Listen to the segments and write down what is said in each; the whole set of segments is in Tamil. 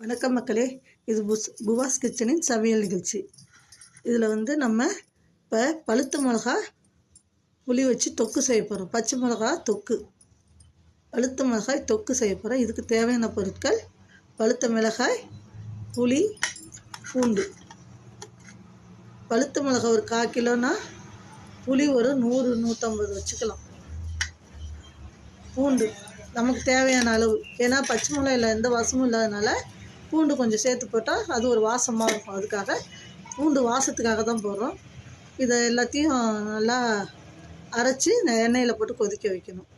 வணக்கம் மக்களே. இது புஸ் புவாஸ் கிச்சனின் சமையல் நிகழ்ச்சி. இதில் வந்து நம்ம இப்போ பழுத்த மிளகா புளி வச்சு தொக்கு செய்ய போகிறோம் பச்சை மிளகா தொக்கு. பழுத்த மிளகாய் தொக்கு செய்ய போகிறோம் இதுக்கு தேவையான பொருட்கள் பழுத்த மிளகாய் புளி பூண்டு. பழுத்த மிளகாய் ஒரு கால் கிலோனா புளி ஒரு நூறு நூற்றம்பது வச்சுக்கலாம். பூண்டு நமக்கு தேவையான அளவு. ஏன்னா பச்சை மிளகாயில் எந்த வாசமும் இல்லாதனால பூண்டு கொஞ்சம் சேர்த்து போட்டால் அது ஒரு வாசமாக இருக்கும். அதுக்காக பூண்டு வாசத்துக்காக தான் போடுறோம். இதை எல்லாத்தையும் நல்லா அரைச்சி எண்ணெயில் போட்டு கொதிக்க வைக்கணும்.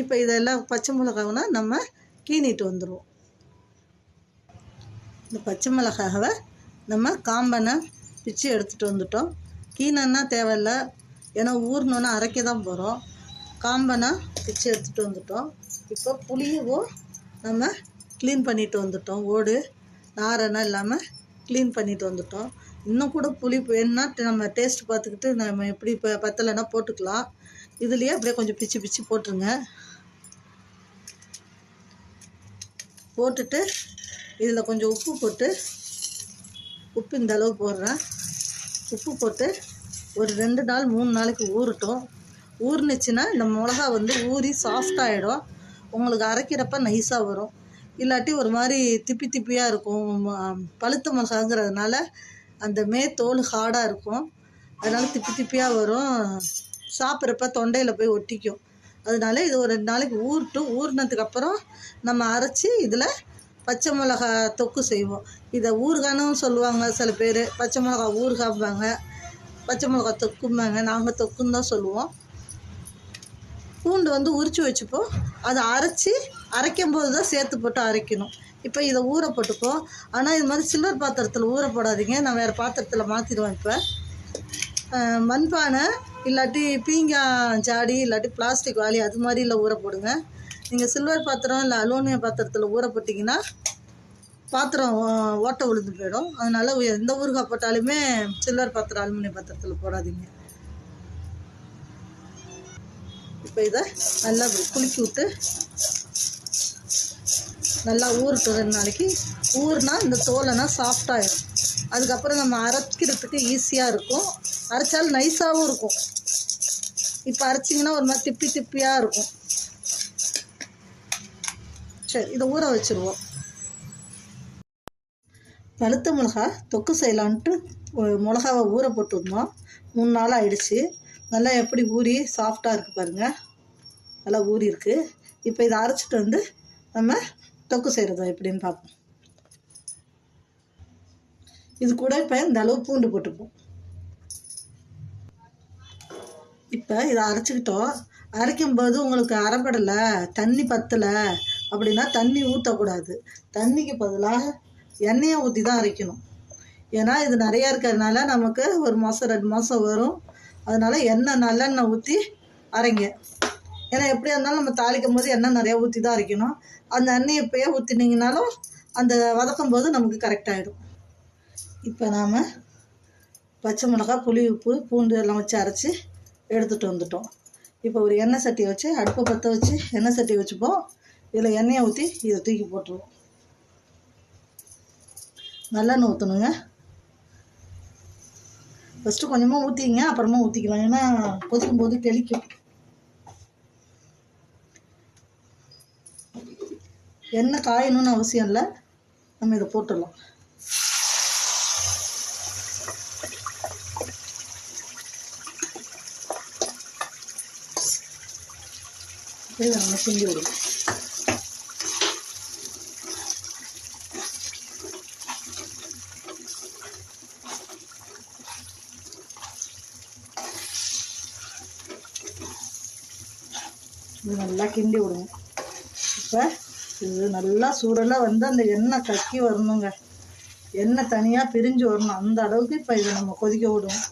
இப்போ இதெல்லாம் பச்சை மிளகாவுனா நம்ம கீனிட்டு வந்துடுவோம் இந்த பச்சை மிளகாவை நம்ம காம்பனை பிச்சு எடுத்துகிட்டு வந்துட்டோம். கீனன்னா தேவையில்ல. ஏன்னா ஊறினோன்னா அரைக்க தான் போகிறோம் காம்பனை பிச்சு எடுத்துகிட்டு வந்துட்டோம். இப்போ புளியவும் நம்ம க்ளீன் பண்ணிட்டு வந்துட்டோம். ஓடு நாரெல்லாம் இல்லாமல் க்ளீன் பண்ணிட்டு வந்துட்டோம். இன்னும் கூட புளி வேணுன்னா நம்ம டேஸ்ட் பார்த்துக்கிட்டு நம்ம எப்படி இப்போ பத்தலைன்னா போட்டுக்கலாம். இதுலேயே அப்படியே கொஞ்சம் பிச்சு பிச்சு போட்டுருங்க. போட்டுட்டு இதில் கொஞ்சம் உப்பு போட்டு உப்பு இந்த அளவு போடுறேன். உப்பு போட்டு ஒரு ரெண்டு நாள் மூணு நாளைக்கு ஊறட்டும். ஊறுனுச்சுன்னா இந்த மிளகா வந்து ஊறி சாஃப்டாகிடும் உங்களுக்கு அரைக்கிறப்ப நைஸாக வரும். இல்லாட்டி ஒரு மாதிரி திப்பி திப்பியாக இருக்கும். பழுத்த மிளகாங்கிறதுனால அந்த மே தோல் ஹார்டாக இருக்கும். அதனால் திப்பி திப்பியாக வரும். சாப்பிட்றப்ப தொண்டையில் போய் ஒட்டிக்கும். அதனால இது ஒரு ரெண்டு நாளைக்கு ஊறட்டு ஊறினதுக்கப்புறம் நம்ம அரைச்சி இதில் பச்சை மிளகா தொக்கு செய்வோம். இதை ஊறுகானும் சொல்லுவாங்க சில பேர். பச்சை மிளகா ஊறுகாம்பாங்க. பச்சை மிளகா தொக்கும்பாங்க. நாங்கள் தொக்குன்னு தான் சொல்லுவோம். பூண்டு வந்து உரித்து வச்சுப்போம். அதை அரைச்சி அரைக்கும் போது தான் சேர்த்து போட்டு அரைக்கணும். இப்போ இதை ஊற போட்டுப்போம் ஆனால் இது மாதிரி சில்வர் பாத்திரத்தில் ஊற போடாதீங்க. நான் வேறு பாத்திரத்தில் மாற்றிடுவேன் இப்போ. மண்பானை இல்லாட்டி பீங்காய் ஜாடி இல்லாட்டி பிளாஸ்டிக் வாலி அது மாதிரில ஊற போடுங்க. நீங்கள் சில்வர் பாத்திரம் இல்லை அலுமினியம் பாத்திரத்தில் ஊற போட்டிங்கன்னா பாத்திரம் ஓட்ட ஓட்டை விழுந்து போயிடும். அதனால் எந்த ஊறுகாய் போட்டாலுமே சில்வர் பாத்திரம் அலுமினியம் பாத்திரத்தில் போடாதீங்க. இப்போ இதை நல்லா இப்படி குலுக்கி விட்டு நல்லா ஊறட்டும் ரெண்டு நாளைக்கு. ஊறுனா இந்த தோலைனா சாஃப்டாகிடும் அதுக்கப்புறம் நம்ம அரைக்கிறதுக்கு ஈஸியாக இருக்கும். அரைச்சாலும் நைஸாகவும் இருக்கும். இப்போ அரைச்சிங்கன்னா ஒரு மாதிரி திப்பி திப்பியாக இருக்கும். சரி இதை ஊற வச்சுருவோம். பழுத்த மிளகா தொக்கு செய்யலான்ட்டு மிளகாவை ஊற போட்டுருந்தோம் மூணு நாள் ஆயிடுச்சு. நல்லா எப்படி ஊறி சாஃப்டாக இருக்குது பாருங்கள் நல்லா ஊறி இருக்குது இப்போ இதை அரைச்சிட்டு வந்து நம்ம தொக்கு செய்கிறதோ எப்படின்னு பார்ப்போம். இது கூட இப்போ இந்த அளவு பூண்டு போட்டுப்போம். இப்போ இதை அரைச்சிக்கிட்டோம். அரைக்கும்போது உங்களுக்கு அரைப்படலை தண்ணி பத்தலை அப்படின்னா தண்ணி ஊற்றக்கூடாது தண்ணிக்கு பதிலாக எண்ணெயை ஊற்றி தான் அரைக்கணும். ஏன்னா இது நிறையா இருக்கிறதுனால நமக்கு ஒரு மாதம் ரெண்டு மாதம் வரும். அதனால் எண்ணெய் நல்லெண்ணெய் ஊற்றி அரைங்க. ஏன்னா எப்படியா இருந்தாலும் நம்ம தாளிக்கும் போது எண்ணெய் நிறையா ஊற்றி தான் அரைக்கணும். அந்த எண்ணெயை இப்போயே ஊற்றினீங்கனாலும் அந்த வதக்கும் போது நமக்கு கரெக்டாகிடும் இப்போ நாம் பச்சை மிளகா புளி உப்பு பூண்டு எல்லாம் வச்சு அரைச்சி எடுத்துகிட்டு வந்துட்டோம். இப்போ ஒரு எண்ணெய் சட்டியை வச்சு அடுப்பை பற்ற வச்சு எண்ணெய் சட்டியை வச்சுப்போம். இதில் எண்ணெயை ஊற்றி இதை தூக்கி போட்டுருவோம். நல்லெண்ணெய் ஊற்றணுங்க ஃபஸ்ட்டு கொஞ்சமாக ஊற்றிங்க அப்புறமா ஊற்றிக்கலாம் ஏன்னா கொதிக்கும் போது தெளிக்கும். எண்ணெய் காயணும்னு அவசியம் இல்லை. நம்ம இதை போட்டுடலாம். இதை நம்ம கிண்டி விடுவோம் இது நல்லா கிண்டி விடுவோம் இப்போ இது நல்லா சூடெல்லாம் வந்து அந்த எண்ணெய் கக்கி வரணுங்க. எண்ணெய் தனியாக பிரிஞ்சு வரணும். அந்த அளவுக்கு இப்போ இதை நம்ம கொதிக்க விடுவோம்.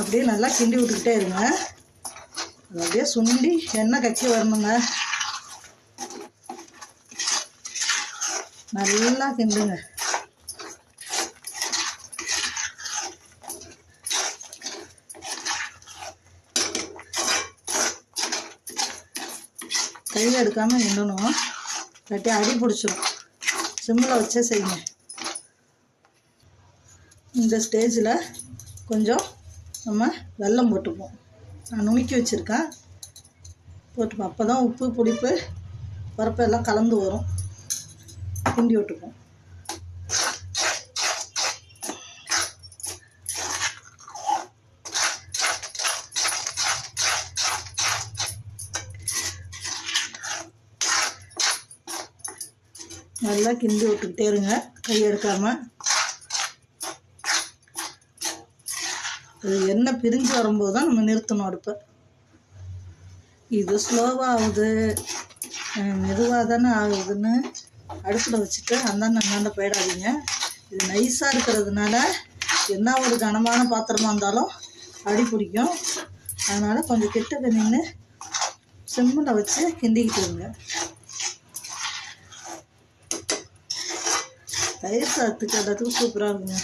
அப்படியே நல்லா கிண்டி விட்டுக்கிட்டே இருங்க. அப்படியே சுண்டி எண்ணெய் கக்கி வரணுங்க. நல்லா கிண்டுங்க கையில் எடுக்காமல் நின்னணும் இல்லாட்டி அடி பிடிச்சிரும். சிம்மில் வச்சே செய்யுங்க. இந்த ஸ்டேஜில் கொஞ்சம் நம்ம வெல்லம் போட்டுப்போம் நான் நுணுக்கி வச்சுருக்கேன் போட்டுப்போம். அப்போ தான் உப்பு புளிப்பு பருப்பு எல்லாம் கலந்து வரும். கிண்டி விட்டுப்போம் நல்லா கிண்டி விட்டுக்கிட்டே இருங்க. கை எடுக்காமல் அது எண்ணெய் பிரிஞ்சு வரும்போது தான் நம்ம நிறுத்தணும் அடுப்பை. இது ஸ்லோவாக ஆகுது. மெதுவாக தானே ஆகுதுன்னு அடுப்பில் வச்சுட்டு அந்தாண்ட அந்தாண்ட போயிடாதீங்க. இது நைஸாக இருக்கிறதுனால என்ன ஒரு கனமான பாத்திரமாக இருந்தாலும் அடி பிடிக்கும். அதனால் கொஞ்சம் கிட்டக்க நின்று சிம்மில் வச்சு கிண்டிக்கிட்டு இருங்க. தயிர் சாதத்துக்கு எல்லாத்துக்கும் சூப்பராக இருக்குங்க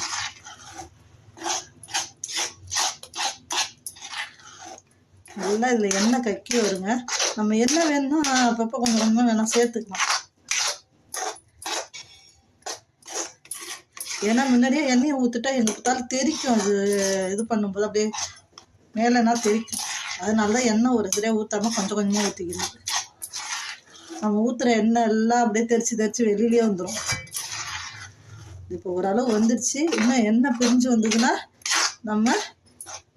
நல்லா இதில் எண்ணெய் கக்கி வருங்க நம்ம எண்ணெய் வேணும்னா அப்பப்போ கொஞ்சம் கொஞ்சமாக வேணால் சேர்த்துக்கலாம் ஏன்னா முன்னாடியே எண்ணெயை ஊற்றுட்டா எங்கள் பார்த்தாலும் தெரிக்கும் அது இது பண்ணும்போது அப்படியே மேலேனா தெரிக்கும் அதனால தான் எண்ணெய் ஒரு சரியாக ஊற்றாம கொஞ்சம் கொஞ்சமாக ஊற்றிக்கணும் நம்ம ஊற்றுற எண்ணெய் எல்லாம் அப்படியே தெரித்து தெரித்து வெளியிலே வந்துடும் இப்போ ஓரளவு வந்துடுச்சு இன்னும் என்ன பிரிஞ்சு வந்ததுன்னா நம்ம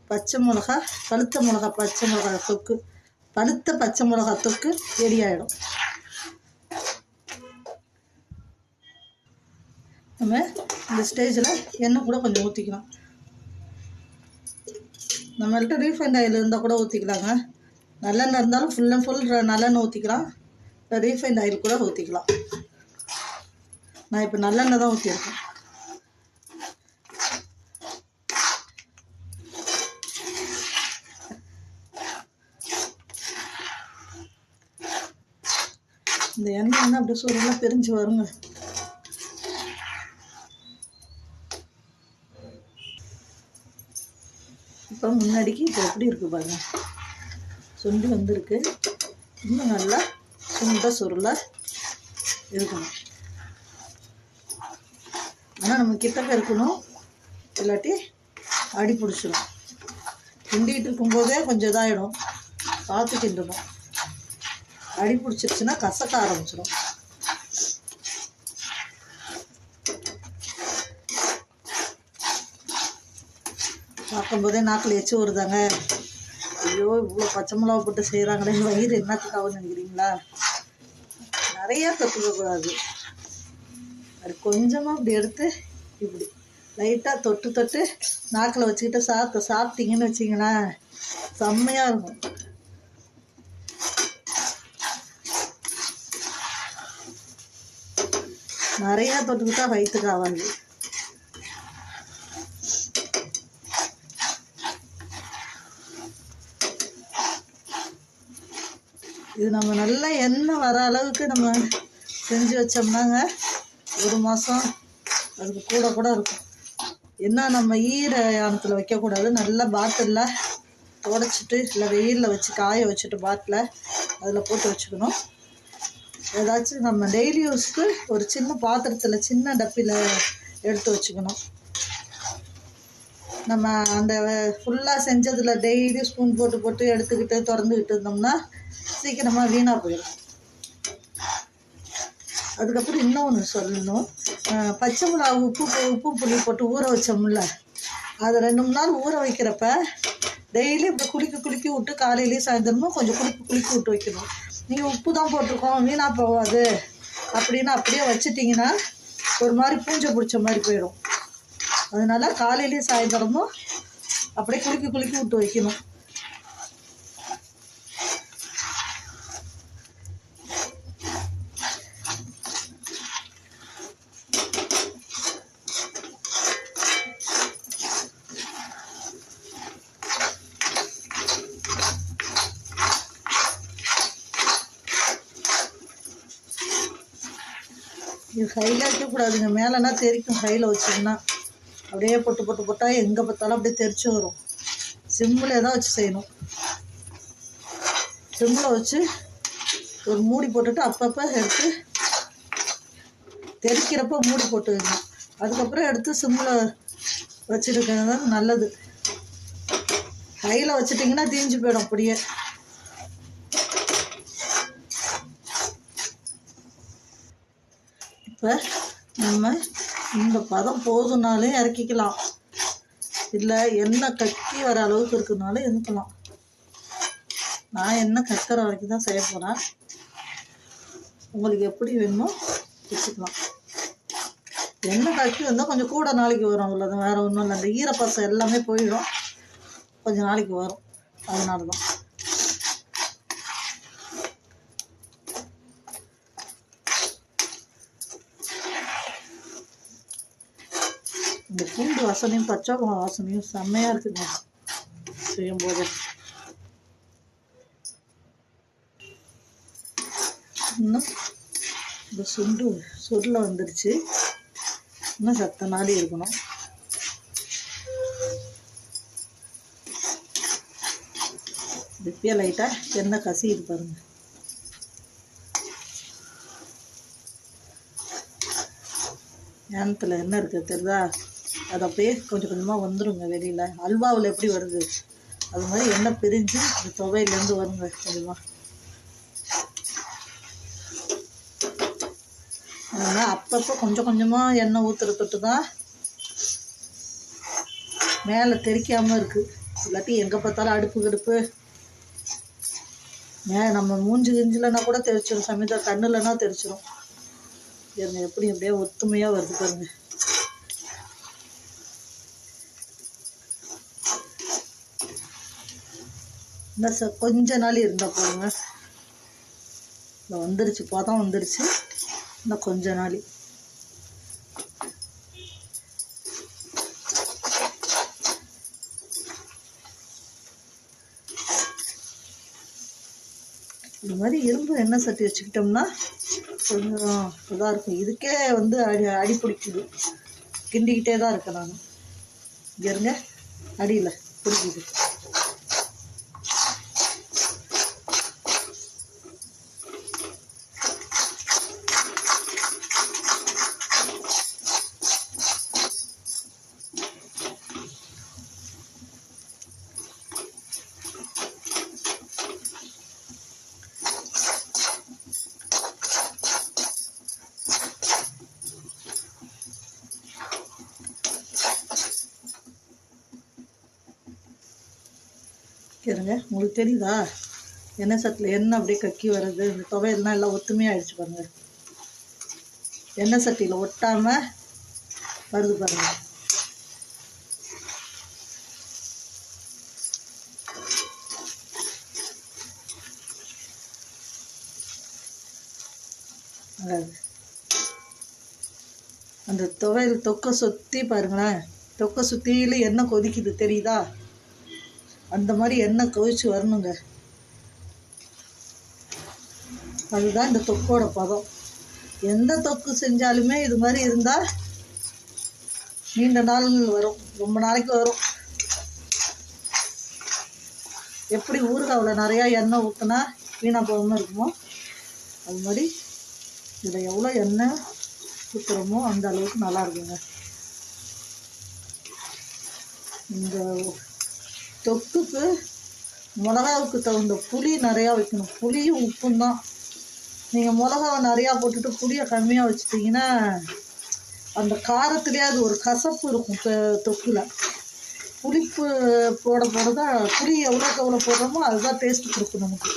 பச்சை மிளகா பழுத்த மிளகா பச்சை மிளகா தொக்கு. பழுத்த பச்சை மிளகா தொக்கு ரெடி ஆகிடும் நம்ம இந்த ஸ்டேஜில் எண்ணெய் கூட கொஞ்சம் ஊற்றிக்கலாம் நம்மள்கிட்ட ரீஃபைண்ட் ஆயில் இருந்தால் கூட ஊற்றிக்கலாங்க நல்லெண்ணெய் இருந்தாலும் ஃபுல் அண்ட் ஃபுல் நல்லெண்ணெய் ஊற்றிக்கலாம் ரீஃபைண்ட் ஆயில் கூட ஊற்றிக்கலாம் நான் இப்போ நல்லெண்ணெய் தான் ஊற்றியிருக்கேன் இந்த எண்ணெய் வந்து அப்படியே சூரியெல்லாம் பிரிஞ்சு வருங்க. இப்போ முன்னாடிக்கு இப்போ எப்படி இருக்குது பாருங்க. சுண்டி வந்திருக்கு. இன்னும் நல்லா சுண்ட சுருளாக இருக்கணும். ஆனால் நம்ம கிட்டக்க இருக்கணும். இல்லாட்டி அடி பிடிச்சிடும் கிண்டிகிட்டு இருக்கும்போதே கொஞ்சம் இதாகிடும் பார்த்து கிண்டணும். அடி பிடிச்சிருச்சுன்னா கசக்க ஆரம்பிச்சிடும் பார்க்கும்போதே நாக்கில் எச்சு வருதாங்க? ஐயோ இவ்வளோ பச்சை மிளகா போட்டு செய்கிறாங்களே வயிறு என்னத்துக்காகன்னு நினைக்கிறீங்களா? நிறையா கற்றுக்கக்கூடாது அது கொஞ்சமாக இப்படி எடுத்து இப்படி லைட்டாக தொட்டு தொட்டு நாக்கில் வச்சுக்கிட்டு சாப்பிட்டு சாப்பிட்டீங்கன்னு வச்சிங்களேன் செம்மையாக இருக்கும். நிறையா தொட்டுக்கிட்டா வயிற்றுக்கு ஆகாது. இது நம்ம நல்லா எண்ணெய் வர அளவுக்கு நம்ம செஞ்சு வச்சோம்னாங்க. ஒரு மாதம் அதுக்கு கூட கூட இருக்கும். என்ன நம்ம ஈர யானத்தில் வைக்கக்கூடாது. நல்லா பாட்டிலில் துடைச்சிட்டு இல்லை வெயிலில் வச்சு காய வச்சுட்டு பாட்டில் அதில் போட்டு வச்சுக்கணும். ஏதாச்சும் நம்ம டெய்லி யூஸ்க்கு ஒரு சின்ன பாத்திரத்தில் சின்ன டப்பியில் எடுத்து வச்சுக்கணும். நம்ம அந்த ஃபுல்லாக செஞ்சதில் டெய்லி ஸ்பூன் போட்டு போட்டு எடுத்துக்கிட்டு திறந்துக்கிட்டு இருந்தோம்னா சீக்கிரமாக வீணாக போயிடும் அதுக்கப்புறம் இன்னொன்று சொல்லணும். பச்சை மிளகா உப்பு உப்பு புளி போட்டு ஊற வச்சோம்ல. அதை ரெண்டு மூணு நாள் ஊற வைக்கிறப்ப டெய்லி இப்படி குளிக்க குளிக்க விட்டு காலையிலேயும் சாயந்தரமும் கொஞ்சம் குளிக்க குளிக்க விட்டு வைக்கணும். நீங்கள் உப்பு தான் போட்டிருக்கோம் வீணாக போகாது அப்படின்னு அப்படியே வச்சிட்டிங்கன்னா ஒரு மாதிரி பூஞ்சை பிடிச்ச மாதிரி போயிடும். அதனால காலையிலேயும் சாயந்தரமும் அப்படியே குளிக்க குளிக்க விட்டு வைக்கணும். கையில் வைக்கக்கூடாதுங்க. மேலேனா தெரிக்கும். கையில் வச்சிங்கன்னா அப்படியே பொட்டு பொட்டு போட்டால் எங்கே பார்த்தாலும் அப்படியே தெரிச்சு வரும். சிம்மில் தான் வச்சு செய்யணும். சிம்மில் வச்சு ஒரு மூடி போட்டுட்டு அப்பப்போ எடுத்து தெரிக்கிறப்ப மூடி போட்டுக்கணும். அதுக்கப்புறம் எடுத்து சிம்மில் வச்சுருக்கிறது தான் நல்லது. கையில் வச்சிட்டிங்கன்னா தீஞ்சு போயிடும் அப்படியே. இப்போ நம்ம இந்த பதம் போதுனாலே இறக்கிக்கலாம். இல்லை எண்ணெய் கக்கி வர அளவுக்கு இருக்குனாலும் இருக்கலாம் நான் எண்ணெய் கக்கிற வரைக்கும் தான் செய்ய போகிறேன் உங்களுக்கு எப்படி வேணுமோ வச்சுக்கலாம். எண்ணெய் கக்கி வந்தால் கொஞ்சம் கூட நாளைக்கு வரும் அவ்வளோதான் வேறு ஒன்றும் இல்லை. அந்த ஈரப்பசம் எல்லாமே போயிடும். கொஞ்சம் நாளைக்கு வரும். அதனால தான் இந்த பூண்டு வாசனையும் பச்சை மிளகா வாசனையும் செம்மையாக இருக்குங்க. செய்யும் போது இன்னும் இந்த சுண்டு சுருளை வந்துடுச்சு இன்னும் சத்த நாடி இருக்கணும். இப்பயே லைட்டாக எண்ணெய் கசியுது பாருங்க. ஏனத்தில் என்ன இருக்குது தெரியுதா? அது அப்படியே கொஞ்சம் கொஞ்சமாக வந்துருங்க வெளியில். அல்வாவில் எப்படி வருது? அது மாதிரி எண்ணெய் பிரிஞ்சு இந்த துவையிலேருந்து வருங்க கொஞ்சமாக அதனால் அப்பப்போ கொஞ்சம் கொஞ்சமாக எண்ணெய் ஊற்றுற தொட்டு தான் மேலே தெரிக்காமல் இருக்குது இல்லாட்டி எங்கே பார்த்தாலும் அடுப்பு கடுப்பு. மே நம்ம மூஞ்சி கிஞ்சிலனா கூட தெரிச்சிடும் சமயத்தில் கண்ணுலனா தெரிச்சிடும் இருங்க எப்படி அப்படியே ஒத்துமையாக வருது பாருங்கள் இன்னும் ச கொஞ்ச நாள் இருந்தால் போதுங்க. இல்லை வந்துருச்சு பார்த்தா வந்துருச்சு. இன்னும் கொஞ்ச நாள். இது மாதிரி இரும்பு எண்ணெய் சட்டி வச்சுக்கிட்டோம்னா கொஞ்சம் இதாக இருக்கும். இதுக்கே வந்து அடி அடி பிடிக்குது. கிண்டிக்கிட்டே தான் இருக்கேன் நான். இங்கே இருங்க. அடியில் பிடிக்குது. இருங்க உங்களுக்கு தெரியுதா? எண்ணெய் சட்டில் எண்ணெய் அப்படியே கக்கி வர்றது இந்த துவையல்லாம் எல்லாம் ஒத்துமையாகிடுச்சு பாருங்க. எண்ணெய் சட்டியில் ஒட்டாமல் வருது பாருங்க. அந்த துவையல் தொக்கை சுற்றி பாருங்களேன். தொக்கை சுற்றிலும் எண்ணெய் கொதிக்குது தெரியுதா? அந்த மாதிரி எண்ணெய் கவிச்சு வரணுங்க? அதுதான் இந்த தொக்கோட பதம். எந்த தொக்கு செஞ்சாலுமே இது மாதிரி இருந்தால் நீண்ட நாள் வரும். ரொம்ப நாளைக்கு வரும். எப்படி ஊறுகாவில் நிறையா எண்ணெய் ஊற்றுனா வீணாக போகாமல் இருக்குமோ? அது மாதிரி இதில் எவ்வளோ எண்ணெய் ஊற்றுறோமோ அந்த அளவுக்கு நல்லா இருக்குங்க. இந்த தொக்குக்கு மிளகாவுக்கு தகுந்த புளி நிறையா வைக்கணும். புளியும் உப்பும் தான் நீங்கள் மிளகாவை நிறையா போட்டுட்டு புளியை கம்மியாக வச்சுட்டிங்கன்னா அந்த காரத்துலேயே அது ஒரு கசப்பு இருக்கும் தொக்கில். புளிப்பு போட போட தான் புளி எவ்வளோக்கு எவ்வளோ போடுறோமோ அதுதான் டேஸ்ட் கொடுக்கும் நமக்கு.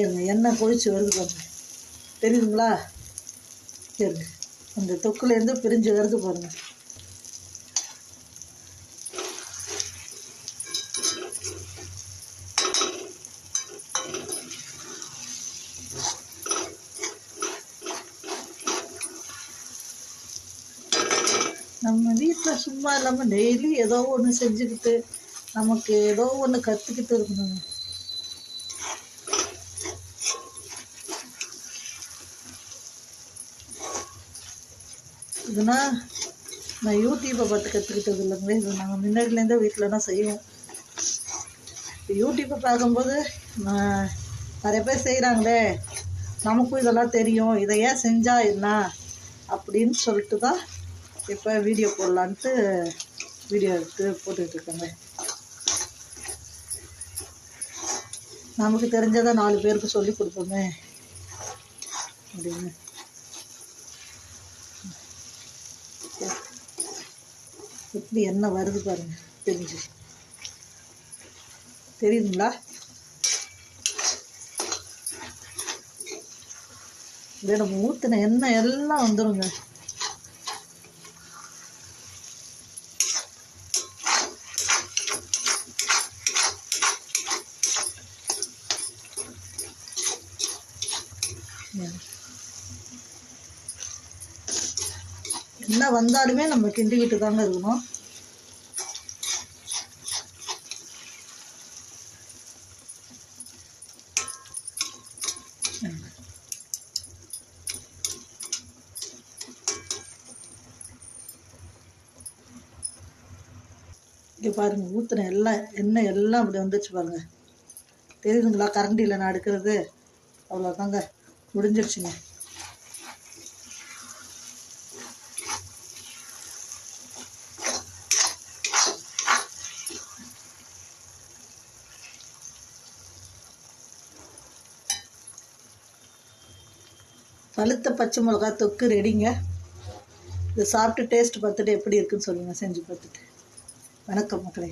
இருங்க எண்ணெய் கொழிச்சு வருது பாருங்க. தெரியுதுங்களா? சரி அந்த தொக்குலேருந்து பிரிஞ்சு வருது பாருங்கள் நம்ம வீட்டில் சும்மா இல்லாமல் டெய்லி ஏதோ ஒன்று செஞ்சுக்கிட்டு நமக்கு ஏதோ ஒன்று கற்றுக்கிட்டு இருக்கணுங்க. இதுனா நான் யூடியூப்பை பார்த்து கற்றுக்கிட்டது இல்லைங்களே இது நாங்கள் முன்னாடிலேருந்தே வீட்டிலனா தான் செய்வோம். இப்போ யூடியூப்பை பார்க்கும்போது நான் நிறைய பேர் செய்கிறாங்களே நமக்கும் இதெல்லாம் தெரியும் இதை ஏன் செஞ்சால் என்ன அப்படின்னு சொல்லிட்டு தான் இப்போ வீடியோ போடலான்ட்டு வீடியோ எடுத்து போட்டுட்டு நமக்கு தெரிஞ்சதை நாலு பேருக்கு சொல்லி கொடுப்போமே. அப்படின்னு. எப்படி என்ன வருது பாருங்க தெரிஞ்சு. தெரியுதுங்களா? இதே நம்ம ஊற்றின எண்ணெய் எல்லாம் வந்துருங்க. என்ன வந்தாலுமே நம்ம கிண்டிக்கிட்டு தாங்க இருக்கணும். இங்கே பாருங்க ஊற்றுன எல்லாம் எண்ணெய் எல்லாம் அப்படி வந்துச்சு பாருங்கள் தெரியுதுங்களா? கரண்டியில் நான் எடுக்கிறது அவ்வளோதாங்க முடிஞ்சிருச்சுங்க. பழுத்த பச்சை மிளகா தொக்கு ரெடிங்க. இதை சாப்பிட்டு டேஸ்ட் பார்த்துட்டு எப்படி இருக்குன்னு சொல்லுங்கள் செஞ்சு பார்த்துட்டு. வணக்கம் மக்களே.